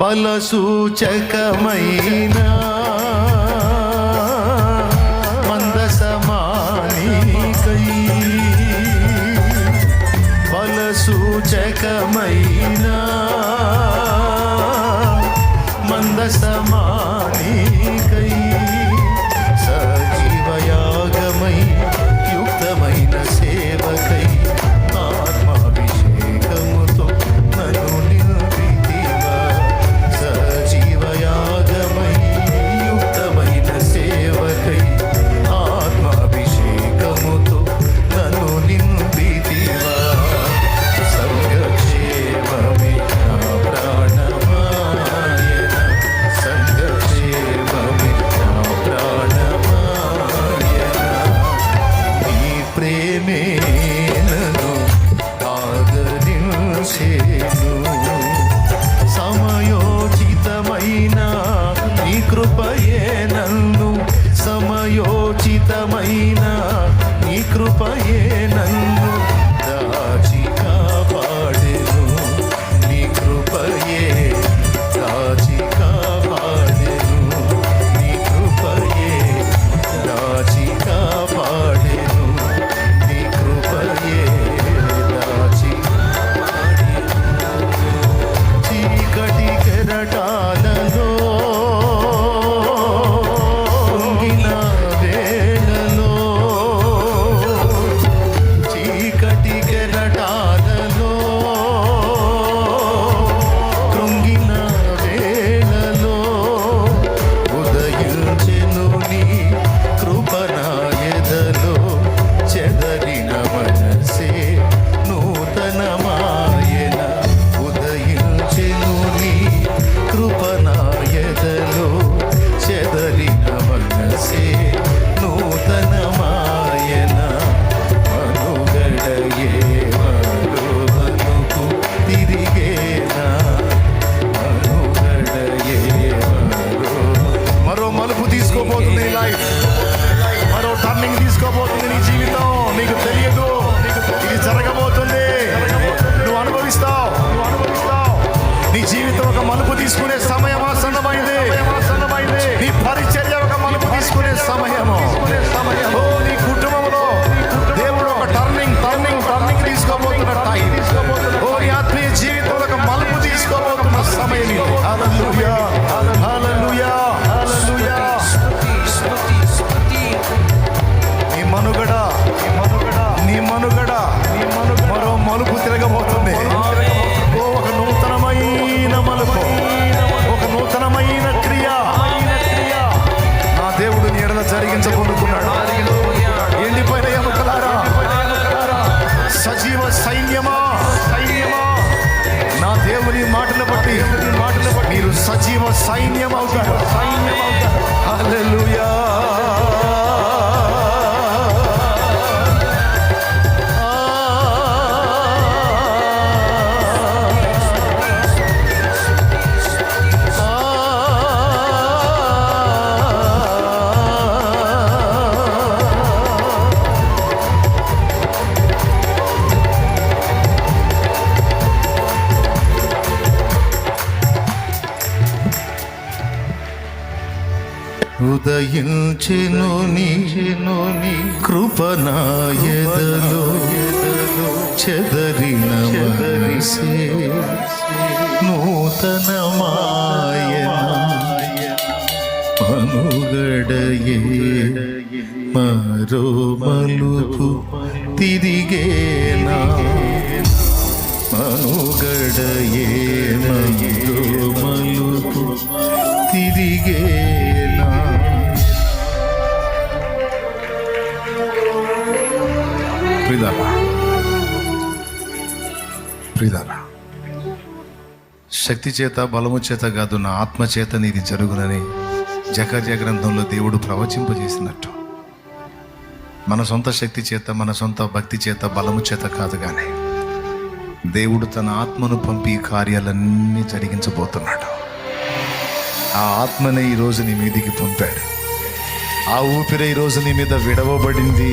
బలసూచకమైన మందసమానికై. బల మలుపు తీసుకోబోతుంది నీ లైఫ్ మరో టర్నింగ్ తీసుకోబోతుంది నీ జీవితం. నీకు తెలియదు. ఇది జరగబోతుంది. నువ్వు అనుభవిస్తావు నువ్వు అనుభవిస్తావు. నీ జీవితం ఒక మలుపు తీసుకునే ఎండిపోయిన ఎముకలారా? సజీవ సైన్యమా? సైన్యమా? నా దేవుని మాటలు బట్టి మాటలు బట్టి మీరు సజీవ సైన్యం అవుతారు సైన్యం అవుతారు ఉదయించెను నీ కృపనాయదలో చెదరిన మనసే నూతనమాయన మనుగడయే మరో మలుపు తిరిగేనా? మనుగడయే మరో మలుపు తిరిగే ప్రిదరా ప్రిదరా శక్తి చేత బలము చేత కాదు నా ఆత్మ చేత నీది జరుగునని జకర్య గ్రంథంలో దేవుడు ప్రవచింపజేసినట్టు. మన సొంత శక్తి చేత మన సొంత భక్తి చేత బలము చేత కాదు కానీ దేవుడు తన ఆత్మను పంపి కార్యాలన్నీ జరిగించబోతున్నాడు. ఆ ఆత్మనే ఈరోజు నీ మీదికి పంపాడు. ఆ ఊపిరి ఈరోజు నీ మీద విడవబడింది.